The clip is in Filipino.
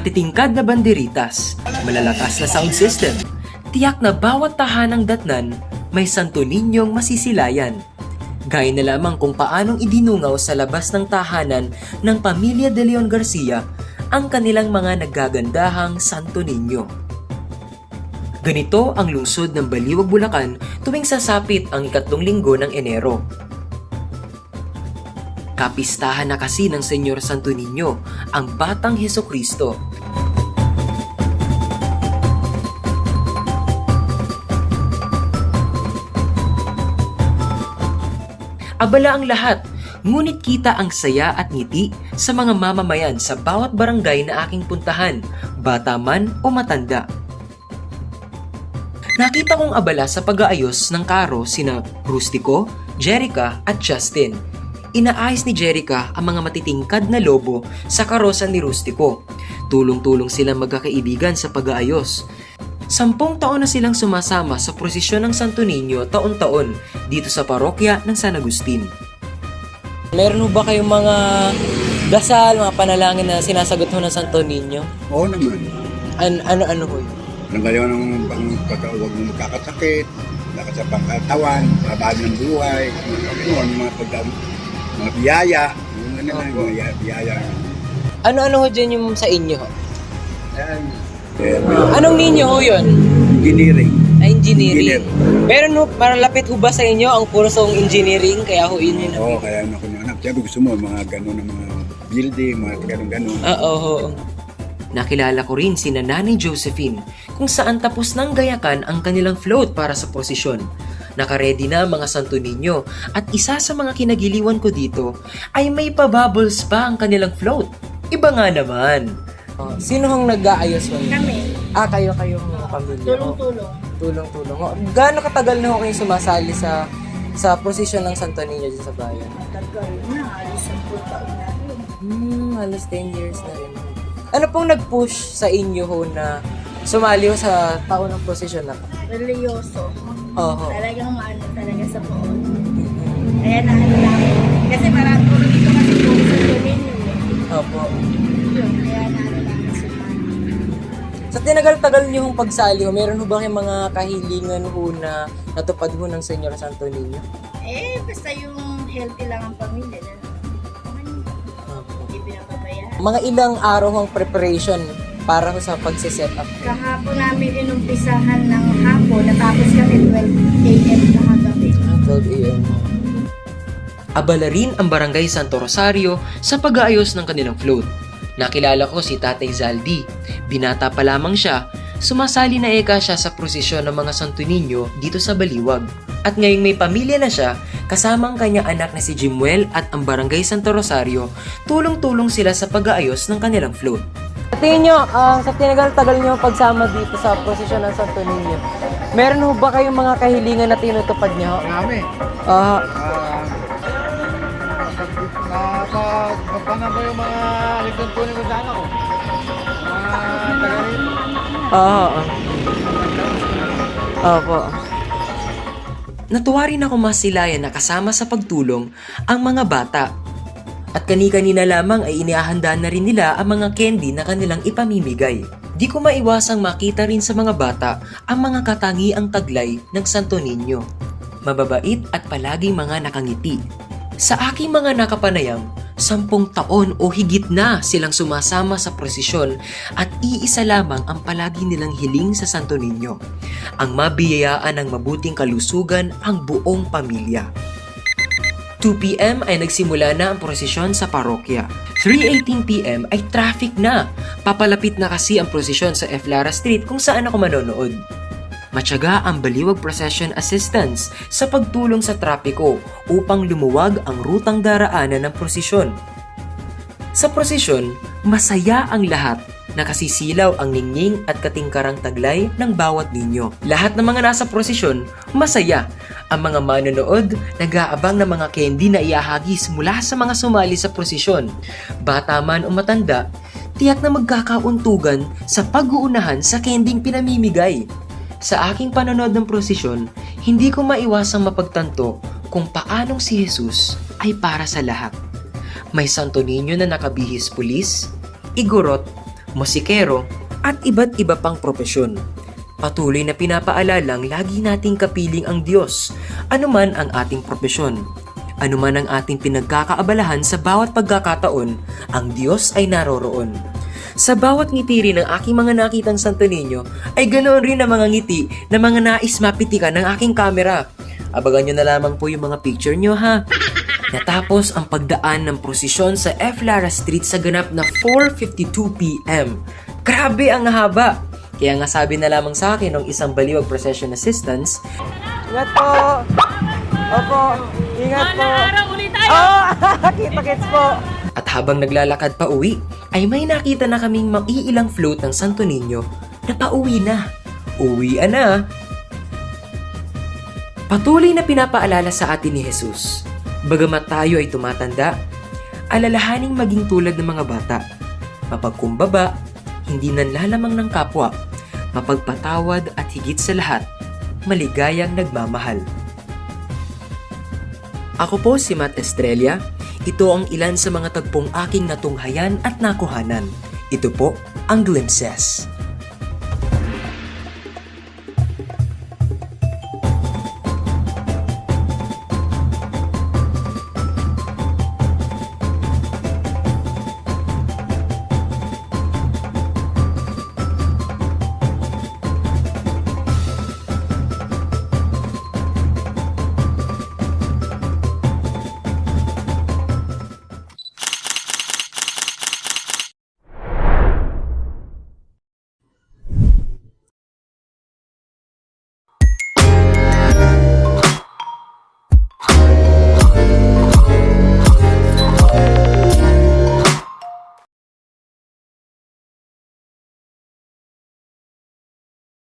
Matitingkad na banderitas, malalakas na sound system, tiyak na bawat tahanang datnan may Santo Ninyong masisilayan. Gaya na lamang kung paanong idinungaw sa labas ng tahanan ng pamilya de Leon Garcia ang kanilang mga naggagandahang Santo Niño. Ganito ang lungsod ng Baliwag, Bulacan tuwing sasapit ang ikatlong linggo ng Enero. Kapistahan na kasi ng Senyor Santo Niño, ang Batang Heso Kristo. Abala ang lahat, ngunit kita ang saya at ngiti sa mga mamamayan sa bawat barangay na aking puntahan, bata man o matanda. Nakita kong abala sa pag-aayos ng karo sina Rustico, Jerica at Justin. Inaayos ni Jerica ang mga matitingkad na lobo sa karosa ni Rustico. Tulong-tulong silang magkakaibigan sa pag-aayos. Sampung taon na silang sumasama sa prosesyon ng Santo Niño taon-taon dito sa parokya ng San Agustin. Meron ba kayong mga dasal, mga panalangin na sinasagot ho ng Santo Niño? Oo naman. An ano-ano ho? Nang gayon ng pang huwag mo magkakasakit, lakas sa pangkatawan, babaan ng buhay, yun, mga pagdam, mga biyaya, yung ano lang, mga biyaya. Ano-ano ho dyan yung sa inyo ho? Ayan. Eh, Anong ninyo ho yun? engineering. Na engineering. Engineer. Pero no, maralapit ho ba sa inyo ang kursong engineering? Kaya ho yun yun. Oo, kaya ako nanap. Sabi gusto mo, mga gano'n ng mga building, mga gano'n-gano'n. Oo. ho. Nakilala ko rin si Nanay Josephine kung saan tapos nang gayakan ang kanilang float para sa prosesyon. Nakaredy na ang mga Santo Niño at isa sa mga kinagiliwan ko dito ay may pabubbles pa ang kanilang float. Iba nga naman. Sino hong nag-aayos mo? Kami, Ah, kayo kayong pamilya. tulong-tulong. Tulong-tulong. Oh, Gaano katagal na ho kayo sumasali sa sa posisyon ng Santo Niño dyan sa bayan? Tagal na, alis ang puta na rin. Hmm, halos 10 years na rin. Ano pong nag-push sa inyo ho na sumali ho sa taon ng posisyon na? Religyoso. Oho. Talagang ano talaga sa poon. Kaya na ano lang. Kasi marami puro dito kasi puro sa tunin yun eh. Opo. Sa tinagal-tagal niyo hong pagsali ho, meron ho ba kayong mga kahilingan ho na natupad ho ng Senyor Santo Niño? Eh, basta yung healthy lang ang pamilya. na Opo. Hindi pinapabayaan. Mga ilang araw ang preparation para ho sa pagsiset up. Kahapon namin inumpisahan ng hapon, natapos kami 12 a.m. kahagabi. Ah, 12 a.m. Abala rin ang Barangay Santo Rosario sa pag-aayos ng kanilang float. Nakilala ko si Tatay Zaldi. Binata pa lamang siya, sumasali na eka siya sa prosesyon ng mga Santo Niño dito sa Baliwag. At ngayong may pamilya na siya, kasama ang kanyang anak na si Jimuel at ang Barangay Santo Rosario, tulong-tulong sila sa pag-aayos ng kanilang float. Tingin nyo, ah, sa tinagal-tagal nyo pagsama dito sa prosesyon ng Santo Niño, meron ho ba kayong mga kahilingan na tinutupad nyo? Marami. Ah, Ah, napag ba yung mga lituntunin ko sana ko? Oo. Opo. Natuwa rin ako masilayan na kasama sa pagtulong ang mga bata. At kani-kanina lamang ay iniahanda na rin nila ang mga candy na kanilang ipamimigay. Di ko maiwasang makita rin sa mga bata ang mga katangiang taglay ng Santo Niño. Mababait at palaging mga nakangiti. Sa aking mga nakapanayam, sampung taon o higit na silang sumasama sa prosesyon at iisa lamang ang palagi nilang hiling sa Santo Niño. Ang mabiyayaan ng mabuting kalusugan ang buong pamilya. 2pm ay nagsimula na ang prosesyon sa parokya. 3.18pm ay traffic na. Papalapit na kasi ang prosesyon sa F. Lara Street kung saan ako manonood. Matyaga ang Baliwag Procession Assistance sa pagtulong sa trapiko upang lumuwag ang rutang daraanan ng prosesyon. Sa prosesyon, masaya ang lahat. Nakasisilaw ang ningning at katingkarang taglay ng bawat ninyo. Lahat ng mga nasa prosesyon, masaya. Ang mga manonood, nag-aabang ng mga candy na iahagis mula sa mga sumali sa prosesyon. Bata man o matanda, tiyak na magkakauntugan sa pag-uunahan sa kending pinamimigay. Sa aking panonood ng prosesyon, hindi ko maiwasang mapagtanto kung paanong si Jesus ay para sa lahat. May Santo Niño na nakabihis pulis, igorot, musikero, at iba't iba pang propesyon. Patuloy na pinapaalalang lagi nating kapiling ang Diyos, anuman ang ating propesyon. Anuman ang ating pinagkakaabalahan sa bawat pagkakataon, ang Diyos ay naroroon. Sa bawat ngiti rin ng aking mga nakitang Santo Niño, ay ganoon rin ang mga ngiti na mga nais mapitikan ng aking kamera. Abagan nyo na lamang po yung mga picture nyo ha. Natapos ang pagdaan ng prosesyon sa F. Lara Street sa ganap na 4.52pm. Grabe ang haba! Kaya nga sabi na lamang sa akin ng isang baliwag procession assistants, Ingat po! Opo! Ingat po! Araw ulit tayo! Oh! Kita-kits po! At habang naglalakad pa uwi, ay may nakita na kaming maiilang float ng Santo Niño na pauwi na. Uwi na. Patuloy na pinapaalala sa atin ni Jesus. Bagamat tayo ay tumatanda, alalahaning maging tulad ng mga bata. Mapagkumbaba, hindi nanlalamang ng kapwa, mapagpatawad at higit sa lahat, maligayang nagmamahal. Ako po si Matt Estrella. Ito ang ilan sa mga tagpong aking natunghayan at nakuhanan. Ito po ang Glimpses.